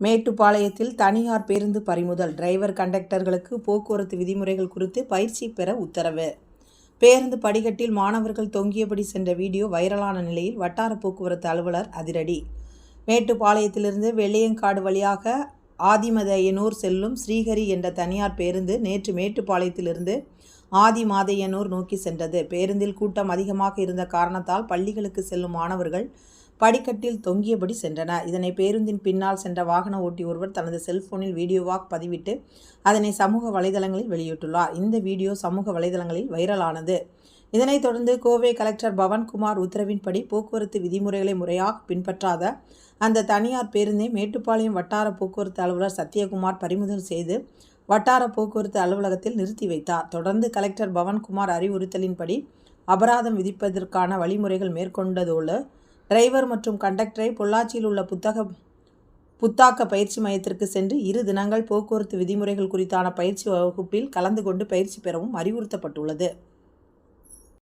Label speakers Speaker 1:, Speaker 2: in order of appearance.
Speaker 1: மேட்டுப்பாளையத்தில் தனியார் பேருந்து பறிமுதல். டிரைவர் கண்டக்டர்களுக்கு போக்குவரத்து விதிமுறைகள் குறித்து பயிற்சி பெற உத்தரவு. பேருந்து படிக்கட்டில் மாணவர்கள் தொங்கியபடி சென்ற வீடியோ வைரலான நிலையில் வட்டார போக்குவரத்து அலுவலர் அதிரடி. மேட்டுப்பாளையத்திலிருந்து வெள்ளையங்காடு வழியாக ஆதிமதையனூர் செல்லும் ஸ்ரீஹரி என்ற தனியார் பேருந்து நேற்று மேட்டுப்பாளையத்திலிருந்து ஆதிமாதையனூர் நோக்கி சென்றது. பேருந்தில் கூட்டம் அதிகமாக இருந்த காரணத்தால் பள்ளிகளுக்கு செல்லும் மாணவர்கள் படிக்கட்டில் தொங்கியபடி சென்றன இதனை பேருந்தின் பின்னால் சென்ற வாகன ஓட்டி ஒருவர் தனது செல்போனில் வீடியோவாக் பதிவிட்டு அதனை சமூக வலைதளங்களில் வெளியிட்டுள்ளார். இந்த வீடியோ சமூக வலைதளங்களில் வைரலானது. இதனைத் தொடர்ந்து கோவை கலெக்டர் பவன்குமார் உத்தரவின்படி போக்குவரத்து விதிமுறைகளை முறையாக பின்பற்றாத அந்த தனியார் பேருந்தை மேட்டுப்பாளையம் வட்டார போக்குவரத்து அலுவலர் சத்யகுமார் பறிமுதல் செய்து வட்டார போக்குவரத்து அலுவலகத்தில் நிறுத்தி வைத்தார். தொடர்ந்து கலெக்டர் பவன்குமார் அறிவுறுத்தலின்படி அபராதம் விதிப்பதற்கான வழிமுறைகள் மேற்கொண்டதோடு டிரைவர் மற்றும் கண்டக்டரை பொள்ளாச்சியில் உள்ள புத்தக புத்தாக்க பயிற்சி மையத்திற்கு சென்று இரு தினங்கள் போக்குவரத்து விதிமுறைகள் குறித்தான பயிற்சி வகுப்பில் கலந்து கொண்டு பயிற்சி பெறவும் அறிவுறுத்தப்பட்டுள்ளது.